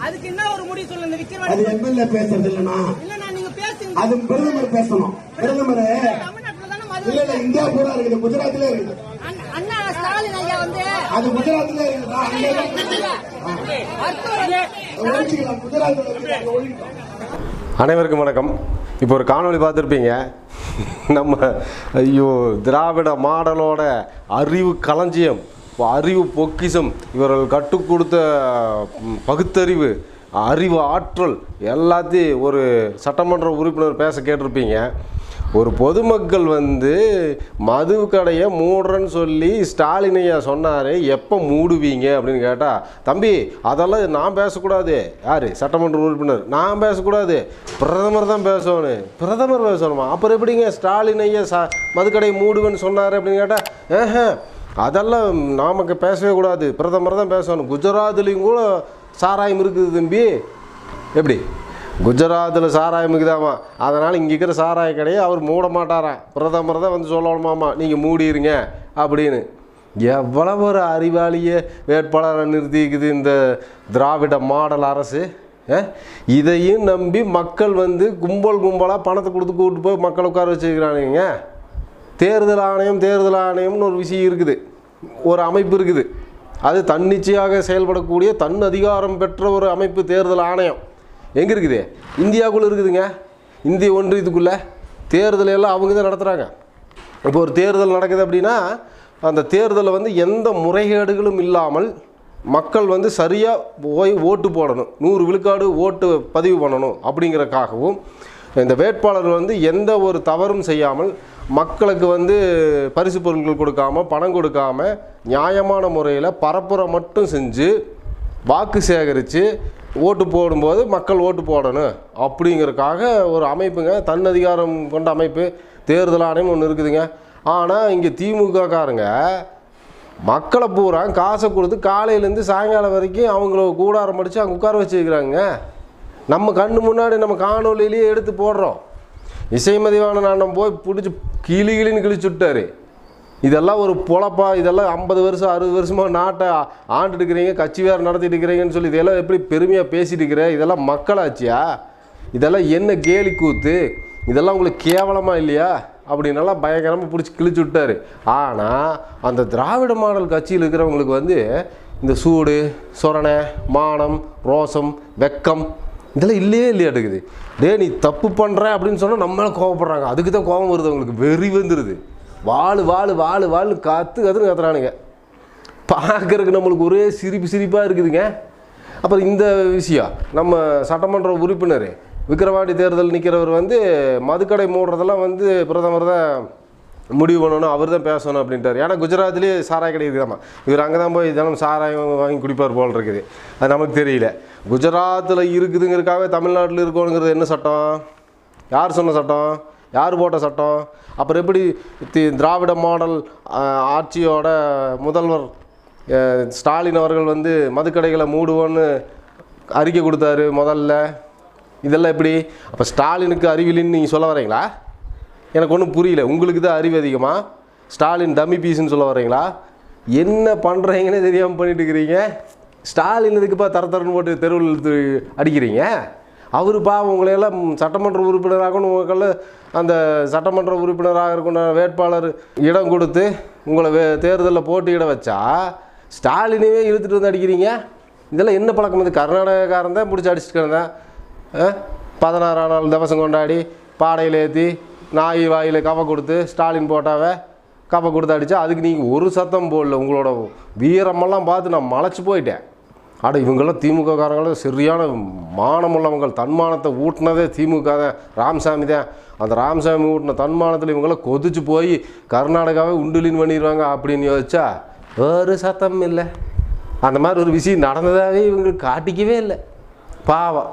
அதுக்கு என்ன ஒரு முடிவு சொல்லுங்க இந்த அது எம்எல்ஏ பேசுறது நீங்க பேசுங்க. அது பிரதமர் பேசணும். பிரதமர். தமிழ்நாட்டுல தானே மது இல்ல இல்ல இந்தியா பூரா இருக்குது குஜராத்ல இருக்குது. அண்ணா- ஸ்டாலின் ஐயா வந்து அது குஜராத்ல இருக்குதா ஒழிச்சுக்கலாம் குஜராத்ல அனைவருக்கும் வணக்கம். இப்போ ஒரு காணொளி பார்த்துருப்பீங்க. நம்ம ஐயோ திராவிட மாடலோட அறிவு களஞ்சியம். அறிவு பொக்கிஷம் இவர்கள் கற்றுக் கொடுத்த பகுத்தறிவு அறிவு ஆற்றல் எல்லாத்தையும் ஒரு சட்டமன்ற உறுப்பினர் பேச கேட்டிருப்பீங்க. ஒரு பொதுமக்கள் வந்து மது கடையை மூடுறேன்னு சொல்லி ஸ்டாலினையா சொன்னார் எப்போ மூடுவீங்க அப்படின்னு கேட்டால் தம்பி அதெல்லாம் நான் பேசக்கூடாது. யார்? சட்டமன்ற உறுப்பினர். நான் பேசக்கூடாது. பிரதமர் தான் பேசணும். பிரதமர் பேசணுமா? அப்புறம் எப்படிங்க ஸ்டாலின் ஐயா மது மதுக்கடையை மூடுவேன்னு சொன்னார் அப்படின்னு கேட்டால் ஏஹ அதெல்லாம் நமக்கு பேசவே கூடாது. பிரதமர் தான் பேசணும். குஜராத்லேயும் கூட சாராயம் இருக்குது தம்பி. எப்படி? குஜராத்தில் சாராயம் இருக்குதாமா? அதனால் இங்கே இருக்கிற சாராய கடையை அவர் மூட மாட்டாராம் பிரதமர் தான் வந்து சொல்லணுமாமா நீங்கள் மூடிடுங்க அப்படின்னு. எவ்வளவு ஒரு அறிவாளிய வேட்பாளரை நிறுத்திக்குது இந்த திராவிட மாடல் அரசு இதையும் நம்பி மக்கள் வந்து கும்பல் கும்பலாக பணத்தை கொடுத்து கூப்பிட்டு போய் மக்களை உட்கார வச்சுக்கிறானுங்க தேர்தல் ஆணையம் தேர்தல் ஆணையம்னு ஒரு விஷயம் இருக்குது. ஒரு அமைப்பு இருக்குது. அது தன்னிச்சையாக செயல்படக்கூடிய தன் அதிகாரம் பெற்ற ஒரு அமைப்பு தேர்தல் ஆணையம். எங்கே இருக்குது? இந்தியாவுக்குள்ளே இருக்குதுங்க. இந்திய ஒன்றியத்துக்குள்ளே. தேர்தல் எல்லாம் அவங்க தான் நடத்துகிறாங்க இப்போ ஒரு தேர்தல் நடக்குது அப்படின்னா அந்த தேர்தலில் வந்து எந்த முறைகேடுகளும் இல்லாமல் மக்கள் வந்து சரியாக போய் ஓட்டு போடணும். நூறு விழுக்காடு ஓட்டு பதிவு பண்ணணும் அப்படிங்கிறக்காகவும் இந்த வேட்பாளர் வந்து எந்த ஒரு தவறும் செய்யாமல் மக்களுக்கு வந்து பரிசு பொருட்கள் கொடுக்காம பணம் கொடுக்காம நியாயமான முறையில் பரப்புரை மட்டும் செஞ்சு வாக்கு சேகரித்து ஓட்டு போடும்போது மக்கள் ஓட்டு போடணும். அப்படிங்கிறக்காக ஒரு அமைப்புங்க. தன்னதிகாரம் கொண்ட அமைப்பு. தேர்தல் ஆணையம் ஒன்று இருக்குதுங்க. ஆனால் இங்கே திமுக காரங்க மக்களை பூரா காசை கொடுத்து காலையிலேருந்து சாயங்காலம் வரைக்கும் அவங்கள கூடாரம் அடித்து அங்கே உட்கார வச்சுருக்கிறாங்க. நம்ம கண்ணு முன்னாடி நம்ம காணொலியிலேயே எடுத்து போடுறோம். இசைமதிவான அண்ணன் போய் பிடிச்சி கிளி கிளின்னு கிழிச்சு விட்டாரு. இதெல்லாம் ஒரு பொழப்பா இதெல்லாம் ஐம்பது வருஷம் அறுபது வருஷமாக நாட்டை ஆண்டுட்டு இருக்கிறீங்க கட்சி வேறு நடத்திட்டு இருக்கிறீங்கன்னு சொல்லி இதெல்லாம் எப்படி பெருமையாக பேசிட்டு இருக்கிற? இதெல்லாம் மக்களாச்சியா இதெல்லாம் என்ன கேலி கூத்து? இதெல்லாம் உங்களுக்கு கேவலமாக இல்லையா? அப்படின்னெல்லாம் பயங்கரமாக பிடிச்சி கிழிச்சு விட்டாரு. ஆனால் அந்த திராவிட மாடல் கட்சியில் இருக்கிறவங்களுக்கு வந்து இந்த சூடு சொரணை மானம் ரோசம் வெக்கம் இதெல்லாம் இல்லையே இல்லையா எடுக்குது. டே நீ தப்பு பண்ணுற அப்படின்னு சொன்னால் நம்ம கோவப்படுறாங்க. அதுக்கு தான் கோபம் வருது அவங்களுக்கு. வெறி வந்துடுது வாழ் வாழ் வாழ் வாழ் காத்து கத்துன்னு கத்துறானுங்க. பார்க்குறதுக்கு நம்மளுக்கு ஒரே சிரிப்பு சிரிப்பாக இருக்குதுங்க. அப்புறம் இந்த விஷயம். நம்ம சட்டமன்ற உறுப்பினர் விக்கிரவாண்டி தேர்தல் நிற்கிறவர் வந்து மதுக்கடை மூடுறதெல்லாம் வந்து பிரதமர் தான் முடிவு பண்ணணும் அவர் தான் பேசணும் அப்படின்ட்டார். ஏன்னா குஜராத்லேயே சாராய கடை இருக்குதாம்மா. இவர் அங்கே தான் போய் தினம் சாராயம் வாங்கி குடிப்பார் போல் இருக்குது. அது நமக்கு தெரியல. குஜராத்தில் இருக்குதுங்கிறதுக்காக தமிழ்நாட்டில் இருக்கணுங்கிறது என்ன சட்டம்? யார் சொன்ன சட்டம்? யார் போட்ட சட்டம்? அப்புறம் எப்படி தி- திராவிட மாடல் ஆட்சியோட முதல்வர் ஸ்டாலின் அவர்கள் வந்து மதுக்கடைகளை மூடுவோன்னு அறிக்கை கொடுத்தாரு முதல்ல. இதெல்லாம் எப்படி? அப்போ ஸ்டாலினுக்கு அறிவிலின்னு நீங்கள் சொல்ல வரீங்களா எனக்கு ஒன்றும் புரியல. உங்களுக்கு தான் அறிவு அதிகமாக ஸ்டாலின் டம்மி பீஸ்ன்னு சொல்ல வரீங்களா என்ன பண்ணுறீங்கன்னு தெரியாமல் பண்ணிட்டு இருக்கிறீங்க. ஸ்டாலின் இதுக்குப்பா தர தரன்னு போட்டு தெருவில் இழுத்து அடிக்கிறீங்க? அவர் பாவம் உங்களையெல்லாம் சட்டமன்ற உறுப்பினராகணும் உங்களை அந்த சட்டமன்ற உறுப்பினராக இருக்கணும் வேட்பாளர் இடம் கொடுத்து உங்களை வே தேர்தலில் போட்டியிட வச்சா ஸ்டாலினையே இழுத்துட்டு வந்து அடிக்கிறீங்க? இதெல்லாம் என்ன பழக்கம்? இது கர்நாடகக்காரன் தான் பிடிச்சி அடிச்சுட்டு கிடந்தேன். பதினாறாம் நாள் திவசம் கொண்டாடி பாடையில் ஏற்றி நாய் வாயில் கவை கொடுத்து ஸ்டாலின் போட்டாவே கவை கொடுத்து அடித்தா அதுக்கு நீங்கள் ஒரு சத்தம் போடல. உங்களோட வீரமெல்லாம் பார்த்து நான் மலைச்சு போயிட்டேன். ஆனால் இவங்கெல்லாம் திமுக காரங்களும் சரியான மானமுள்ளவங்கள். தன்மானத்தை ஊட்டினதே திமுக தான். ராமசாமி தான். அந்த ராமசாமி ஊட்டின தன்மானத்தில் இவங்கெல்லாம் கொதிச்சு போய் கர்நாடகாவே உண்டுலின்னு பண்ணிடுவாங்க அப்படின்னு யோசிச்சா ஒரு சத்தம் இல்லை. அந்த மாதிரி ஒரு விஷயம் நடந்ததாகவே இவங்களுக்கு காட்டிக்கவே இல்லை. பாவம்.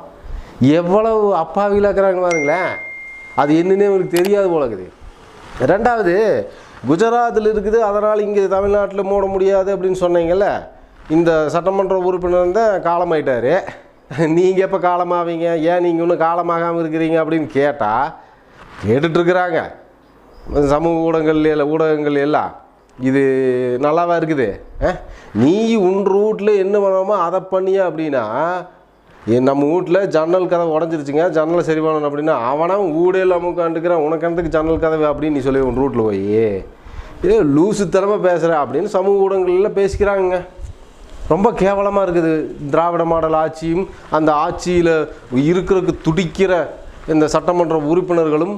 எவ்வளவு அப்பாவிகளாக இருக்கிறாங்க பாருங்களேன். அது என்னன்னே இவங்களுக்கு தெரியாது போல இருக்குது. ரெண்டாவது குஜராத்தில் இருக்குது. அதனால் இங்கே தமிழ்நாட்டில் மூட முடியாது அப்படின்னு சொன்னீங்கல்ல. இந்த சட்டமன்ற உறுப்பினர் தான் காலமாயிட்டார். நீங்கள் எப்போ காலமாவீங்க? ஏன் நீங்கள் இன்னும் காலமாகாமல் இருக்கிறீங்க அப்படின்னு கேட்டால் கேட்டுட்ருக்குறாங்க. சமூக ஊடகங்கள் எல்லாம் ஊடகங்கள் எல்லாம். இது நல்லாவா இருக்குது? நீ உன் ரூட்டில் என்ன பண்ணணுமோ அதை பண்ணியா அப்படின்னா நம்ம வீட்டில் ஜன்னல் கதை உடஞ்சிருச்சுங்க. ஜன்னலை சரி பண்ணணும் அப்படின்னா அவனும் ஊடே இல்லாமல் உட்காந்துக்கிறான் உனக்கு ஜன்னல் கதவு அப்படின்னு நீ சொல்லி உன் ரூட்டில் போய் ஏ லூசுத்தனமாக பேசுகிற அப்படின்னு சமூக ஊடகங்களில் பேசிக்கிறாங்க ரொம்ப கேவலமாக இருக்குது. திராவிட மாடல் ஆட்சியும் அந்த ஆட்சியில் இருக்கிறதுக்கு துடிக்கிற இந்த சட்டமன்ற உறுப்பினர்களும்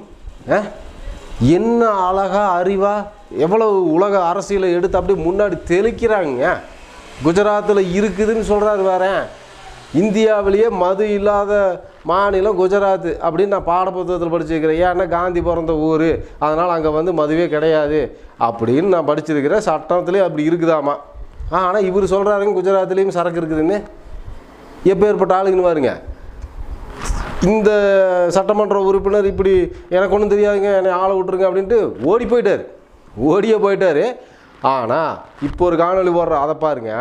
என்ன அழகா அறிவாக எவ்வளவு உலக அரசியலை எடுத்து அப்படியே முன்னாடி தெளிக்கிறாங்க. குஜராத்தில் இருக்குதுன்னு சொல்கிறாரு வேறேன் இந்தியாவிலேயே மது இல்லாத மாநிலம் குஜராத் அப்படின்னு நான் பாடப்புத்தகத்தில் படிச்சிருக்கிறேன் ஏன்னா காந்தி பிறந்த ஊர். அதனால் அங்கே வந்து மதுவே கிடையாது. அப்படின்னு நான் படிச்சிருக்கிறேன். சட்டத்திலே அப்படி இருக்குதாமா? ஆனால் இவர் சொல்கிறாருங்க குஜராத்லேயும் சரக்கு இருக்குதுன்னு. எப்பேற்பட்ட ஆளுங்கன்னு பாருங்க. இந்த சட்டமன்ற உறுப்பினர் இப்படி எனக்கு ஒன்றும் தெரியாதுங்க என்னை ஆளை விட்டுருங்க அப்படின்ட்டு ஓடி போயிட்டார். ஓடியே போயிட்டார். ஆனால் இப்போ ஒரு காணொளி போடுறோம் அதை பாருங்க.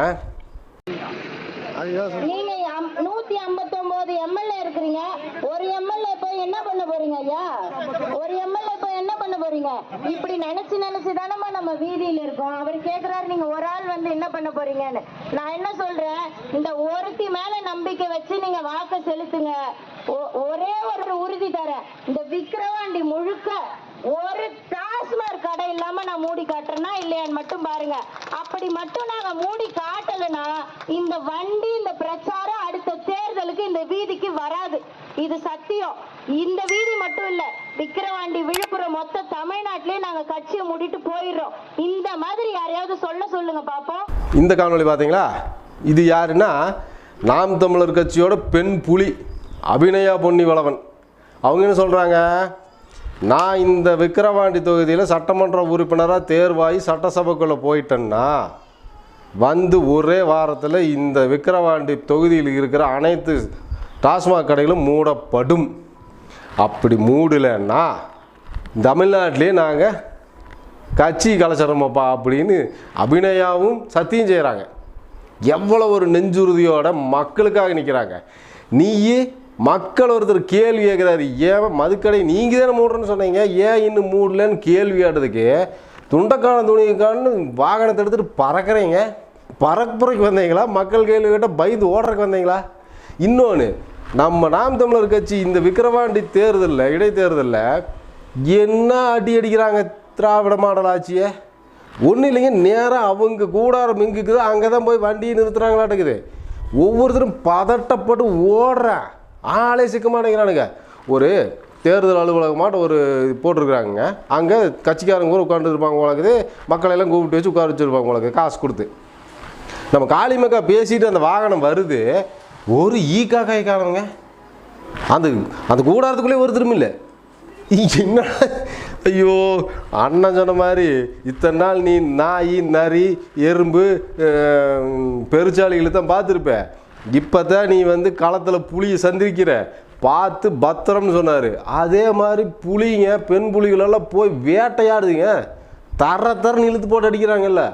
எம்எல்ஏ இருக்கிறீங்க. ஒரு எம்எல்ஏ போய் என்ன பண்ண போறீங்க ஐயா? ஒரு எம்எல்ஏ பண்ண போறீங்க? இப்படி நினைச்சு நினைச்சு தானம்மா நம்ம வீதியில இருக்கோம். அவர் கேக்குறாரு நீங்க ஒரு ஆள் வந்து என்ன பண்ண போறீங்கன்னு? நான் என்ன சொல்றேன்? இந்த ஒருத்தி மேல நம்பிக்கை வச்சு நீங்க வாக்க செலுத்துங்க. ஒ- ஒரே ஒரு உறுதி தரேன். இந்த விக்கிரவாண்டி முழுக்க ஒரு டாஸ்மாக் கடை இல்லாம நான் மூடி காட்டுறேன்னா இல்லையான்னு மட்டும் பாருங்க. அப்படி மட்டும் நாங்க மூடி காட்டலைன்னா இந்த வண்டி இந்த பிரச்சாரம் அடுத்த தேர்தலுக்கு இந்த வீதிக்கு வராது. இது சத்தியம். இந்த வீதி மட்டும் இல்ல. மொத்த தமிழ்நாட்டிலே நாங்க கட்சியை மூடிட்டு போயிடுறோம். இந்த மாதிரி யாரையாவது சொல்ல சொல்லுங்க பாப்போம். இந்த காணொளி பார்த்தீங்களா இது யாருன்னா நாம் தமிழர் கட்சியோட பெண் புலி அபிநயா பொன்னி வளவன் அவங்க என்ன சொல்கிறாங்க நான் இந்த விக்கிரவாண்டி தொகுதியில் சட்டமன்ற உறுப்பினராக தேர்வாகி சட்டசபைக்குள்ளே போயிட்டேன்னா வந்து ஒரே வாரத்தில் இந்த விக்கிரவாண்டி தொகுதியில் இருக்கிற அனைத்து டாஸ்மாக் கடைகளும் மூடப்படும். அப்படி மூடலைன்னா தமிழ்நாட்டிலே நாங்கள் கட்சி கலாச்சாரமாப்பா அப்படின்னு அபிநயாவும் சத்தியம் செய்கிறாங்க எவ்வளோ ஒரு நெஞ்சுறுதியோட மக்களுக்காக நிற்கிறாங்க நீயே மக்கள் ஒருத்தர் கேள்வி கேட்குறாரு. ஏன் மதுக்கடை நீங்கள் தானே மூடுறேன்னு சொன்னீங்க. ஏன் இன்னும் மூடலன்னு கேள்வி ஆடுறதுக்கு துண்டக்கான துணிக்கான வாகனத்தை எடுத்துகிட்டு பறக்கிறீங்க. பரப்புரைக்கு வந்தீங்களா? மக்கள் கேள்வி கேட்டால் பயந்து ஓடுறதுக்கு வந்தீங்களா? இன்னொன்று நம்ம நாம் தமிழர் கட்சி இந்த விக்கிரவாண்டி தேர்தலில் இடைத்தேர்தலில் என்ன அடி அடிக்கிறாங்க திராவிட மாடல் ஆட்சியை ஒன்றும் இல்லைங்க நேராக அவங்க கூடாரம் இங்குக்குது அங்கே தான் போய் வண்டியை நிறுத்துறாங்களாட்டுக்குது. ஒவ்வொருத்தரும் பதட்டப்பட்டு ஓடுறேன். ஆளே சிக்க மாட்டேங்கிறானுங்க. ஒரு தேர்தல் அலுவலகமாட்ட ஒரு போட்டிருக்கிறாங்க அங்கே கட்சிக்காரங்க கூட உட்காந்துருப்பாங்க உங்களுக்கு மக்களெல்லாம் கூப்பிட்டு வச்சு உட்கார வச்சுருப்பாங்க உங்களுக்கு காசு கொடுத்து. நம்ம காளிமக்கா பேசிட்டு அந்த வாகனம் வருது. ஒரு ஈ காக்காய் அந்த அந்த அந்த கூடாரத்துக்குள்ளே ஒருத்தரும் இல்லை. என்ன ஐயோ அண்ணன் சொன்ன மாதிரி இத்தனை நாள் நீ நாய் நரி எறும்பு பெருச்சாளிகளை தான் பார்த்துருப்ப. இப்போ தான் நீ வந்து களத்தில் புலியை சந்திக்கிற. பார்த்து பத்திரம்னு சொன்னார். அதே மாதிரி புலிங்க பெண் புலிகளெல்லாம் போய் வேட்டையாடுதுங்க. தர தரன்னு இழுத்து போட்டு அடிக்கிறாங்கல்ல.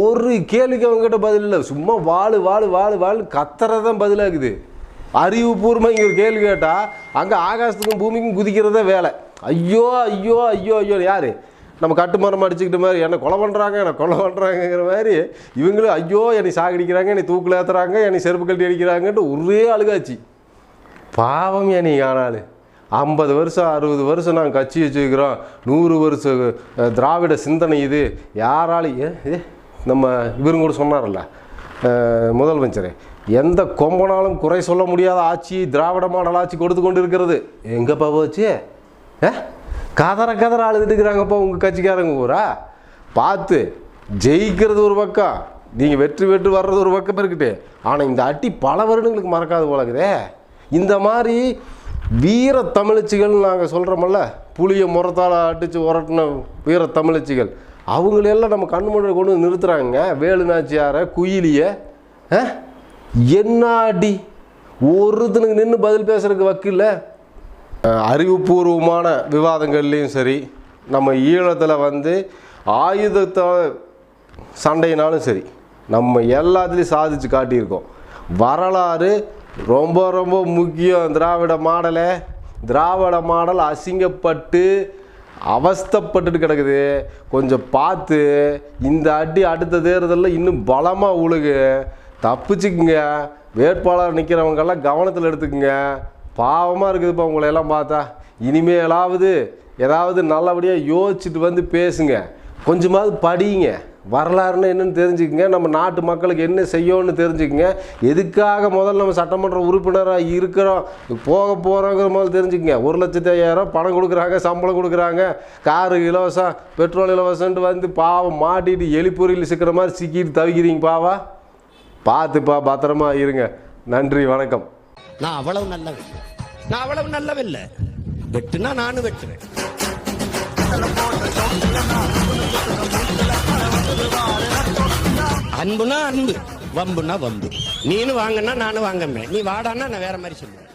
ஒரு கேள்விக்கு அவங்ககிட்ட பதில் இல்லை. சும்மா வாழு வாழு வாழு வாழு கத்துறது தான் பதிலாகுது. அறிவுபூர்வமாக இங்கே ஒரு கேள்வி கேட்டால் அங்கே ஆகாசத்துக்கும் பூமிக்கும் குதிக்கிறதே வேலை. ஐயோ ஐயோ ஐயோ ஐயோ யார்? நம்ம கட்டுமரம் அடிச்சுக்கிட்ட மாதிரி என்னை கொலை பண்ணுறாங்க என்னை கொலை பண்ணுறாங்கங்கிற மாதிரி இவங்களும் ஐயோ என்னை சாகடிக்கிறாங்க என்னை தூக்கில் ஏற்றுறாங்க என்னை செருப்பு கட்டி அடிக்கிறாங்கன்ட்டு ஒரே அழுகாச்சு. பாவம் என்னை ஆனால் ஐம்பது வருஷம் அறுபது வருஷம் நாங்கள் கட்சி வச்சுருக்கிறோம். நூறு வருஷம் திராவிட சிந்தனை இது. யாராலையும் ஏ, நம்ம இவரும் கூட சொன்னார்ல அஹ், முதலமைச்சர். எந்த கொம்பனாலும் குறை சொல்ல முடியாத ஆட்சி திராவிட மாடல் ஆட்சி கொடுத்து கொண்டு இருக்கிறது எங்கே போச்சு ஏ? கதற கதற அழுதுட்டு இருக்கிறாங்கப்பா உங்கள் கட்சிக்காரங்க ஊரா பார்த்து ஜெயிக்கிறது ஒரு பக்கம் நீங்கள் வெற்றி வெற்றி வர்றது ஒரு பக்கம் இருக்கட்டு ஆனால் இந்த அட்டி பல வருடங்களுக்கு மறக்காது போலக்குதே. இந்த மாதிரி வீர தமிழச்சிகள் நாங்கள் சொல்கிறோமல்ல புளியை முறத்தால் அடித்து உரட்டின வீர தமிழச்சிகள் அவங்களெல்லாம் நம்ம கண் முன்னாடி கொண்டு வந்து நிறுத்துகிறாங்க வேலு நாச்சியாரை குயிலியை ஆ? என்ன அடி? ஒருத்தனுக்கு நின்று பதில் பேசுகிறதுக்கு வக்கில்ல? அறிவுபூர்வமான விவாதங்கள்லேயும் சரி நம்ம ஈழத்தில் வந்து ஆயுதத்தை சண்டைனாலும் சரி நம்ம எல்லாத்துலேயும் சாதிச்சு காட்டியிருக்கோம். வரலாறு ரொம்ப ரொம்ப முக்கியம். திராவிட மாடலை திராவிட மாடல் அசிங்கப்பட்டு அவஸ்தைப்பட்டுட்டு கிடக்குது. கொஞ்சம் பார்த்து இந்த அடி அடுத்த தேர்தலில் இன்னும் பலமாக உழுகு. தப்பிச்சுக்குங்க. வேட்பாளர் நிற்கிறவங்கெல்லாம் கவனத்தில் எடுத்துக்குங்க. பாவமாக இருக்குதுப்பா உங்களை எல்லாம் பார்த்தா. இனிமேலாவது ஏதாவது நல்லபடியாக யோசிச்சுட்டு வந்து பேசுங்க. கொஞ்சமாவது படியுங்க வரலாறுன்னு என்னன்னு தெரிஞ்சுக்கங்க. நம்ம நாட்டு மக்களுக்கு என்ன செய்யணும்னு தெரிஞ்சுக்கங்க. எதுக்காக முதல்ல நம்ம சட்டமன்ற உறுப்பினராக இருக்கிறோம். போக போகிறோங்கிற முதல்ல தெரிஞ்சுக்கங்க. ஒரு லட்சத்தி ஐயாயிரம் பணம் கொடுக்குறாங்க சம்பளம் கொடுக்குறாங்க. காரு இலவசம் பெட்ரோல் இலவசம்ன்ட்டு வந்து பாவம் மாட்டிட்டு எலிப்பொறியில் சிக்கிற மாதிரி சிக்கிட்டு தவிக்கிறீங்க பாவா. பார்த்துப்பா பத்திரமா இருங்க. நன்றி வணக்கம். நான் அவ்வளவு நல்லவன். நான் அவ்வளவு நல்லவில்லை. வெட்டுனா நானும் வெட்டுவேன். அன்புனா அன்பு வம்புனா வம்பு. நீனு வாங்கன்னா நானும் வாங்கமே நீ வாடான்னா நான் வேற மாதிரி சொல்லுவேன்.